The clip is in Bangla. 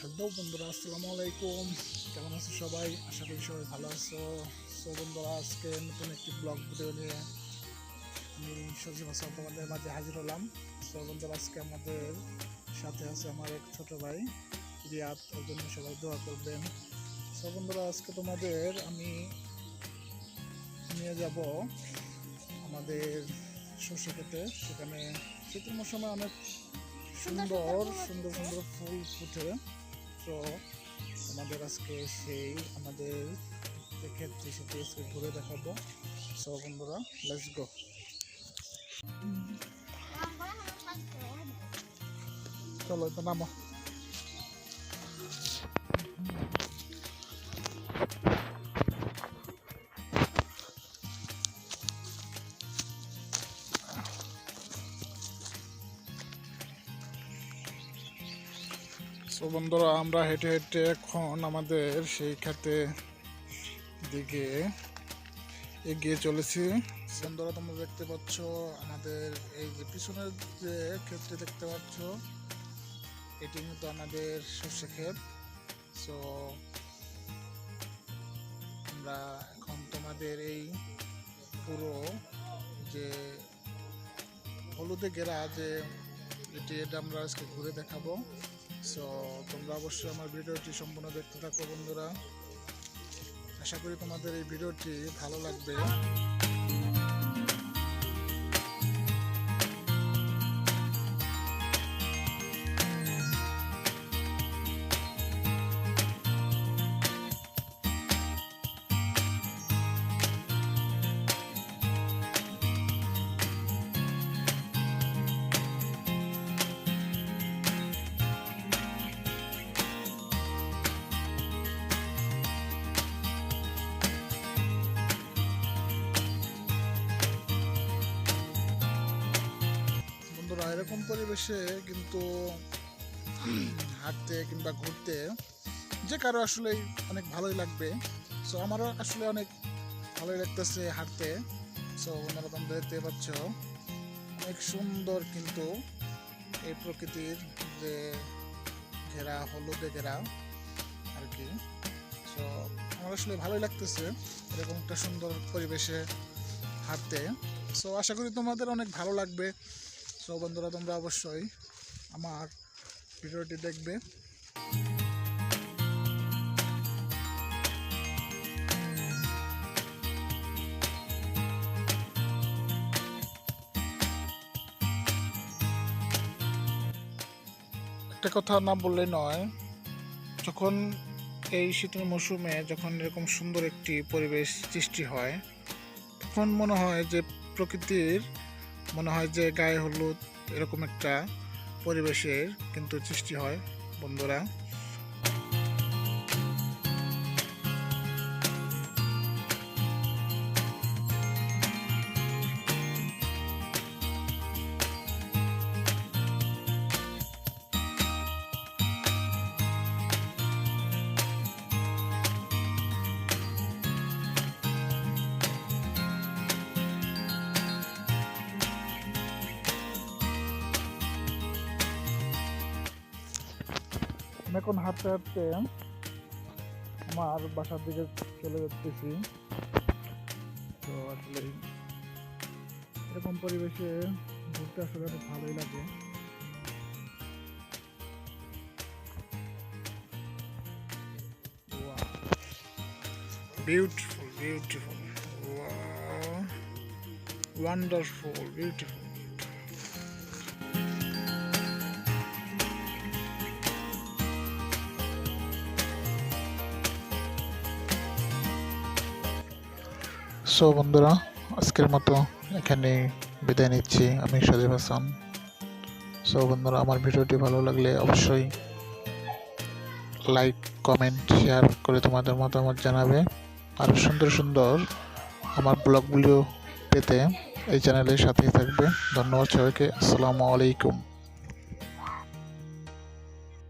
হ্যালো বন্ধুরা আসসালামু আলাইকুম। কেমন আছো সবাই? আশা করি সবাই ভালো আছো। সো বন্ধুরা আজকে নতুন একটি ব্লগ ভিডিও নিয়ে আমি সজীব হাসান তোমাদের মাঝে হাজির হলাম। সো বন্ধুরা আজকে আমাদের সাথে আছে আমার এক ছোট ভাই রিয়াদ। ওর জন্য সবাই দোয়া করবেন। সো বন্ধুরা আজকে তোমাদের আমি নিয়ে যাব আমাদের সর্ষে খেতে সেখানে শীতের মৌসুমে অনেক সুন্দর সুন্দর সুন্দর ফুল ফুটে। তো আমাদের আজকে সেই আমাদের এক্ষেত্রে ক্ষেত্রে সেটি আজকে ঘুরে দেখাবো। সব বন্ধুরা লেটস গো চলো তো নামো। সো বন্ধুরা, আমরা হেঁটে হেঁটে এখন আমাদের সেই খাতে দিকে এগিয়ে চলেছি। বন্ধুরা, তোমরা দেখতে পাচ্ছ আমাদের এই যে পিছনের যে ক্ষেত্রে দেখতে পাচ্ছ, এটি কিন্তু আমাদের সর্ষে ক্ষেত। সো আমরা এখন তোমাদের এই পুরো যে হলুদে ঘেরা যে, এটি এটা আমরা আজকে ঘুরে দেখাবো। সো তোমরা অবশ্যই আমার ভিডিওটি সম্পূর্ণ দেখতে থাকো, বন্ধুরা। আশা করি তোমাদের এই ভিডিওটি ভালো লাগবে। এরকম পরিবেশে কিন্তু, হাঁটতে কিংবা ঘুরতে যে কারও আসলে অনেক ভালোই লাগবে। সো আমারও আসলে অনেক ভালোই লাগতেছে হাঁটতে। সো বন্ধুরা তোমরা দেখতে পাচ্ছ। অনেক সুন্দর কিন্তু এই প্রকৃতির যে ঘেরা, হলুদে ঘেরা আর কি সো আমার আসলে ভালোই লাগতেছে এরকম একটা সুন্দর পরিবেশে হাঁটতে। সো আশা করি তোমাদের অনেক ভালো লাগবে। সো বন্ধুরা, তোমরা অবশ্যই আমার ভিডিওটি দেখবে। একটা কথা না বললে নয়, যখন এই শীতের মৌসুমে যখন এরকম সুন্দর একটি পরিবেশ সৃষ্টি হয়, তখন মনে হয় যে প্রকৃতির মনে হয় যে গায়ে হলুদ এরকম একটা পরিবেশের কিন্তু সৃষ্টি হয় বন্ধুরা। এখন হাঁটতে হাঁটতে আমার বাসার দিকে চলে যাচ্তেছি তো আসলে এরকম পরিবেশে ঘুরতে আসলে অনেক ভালোই লাগে। Beautiful beautiful wonderful beautiful so বন্ধুরা, আজকের মতো এখানে বিদায় নিচ্ছি আমি সজীব হাসান। সো বন্ধুরা, আমার ভিডিওটি ভালো লাগলে অবশ্যই লাইক কমেন্ট শেয়ার করে তোমাদের মতামত জানাবে। আর সুন্দর সুন্দর আমার ব্লগগুলো পেতে এই চ্যানেলের সাথেই থাকবে। ধন্যবাদ সবাইকে। আসসালামু আলাইকুম।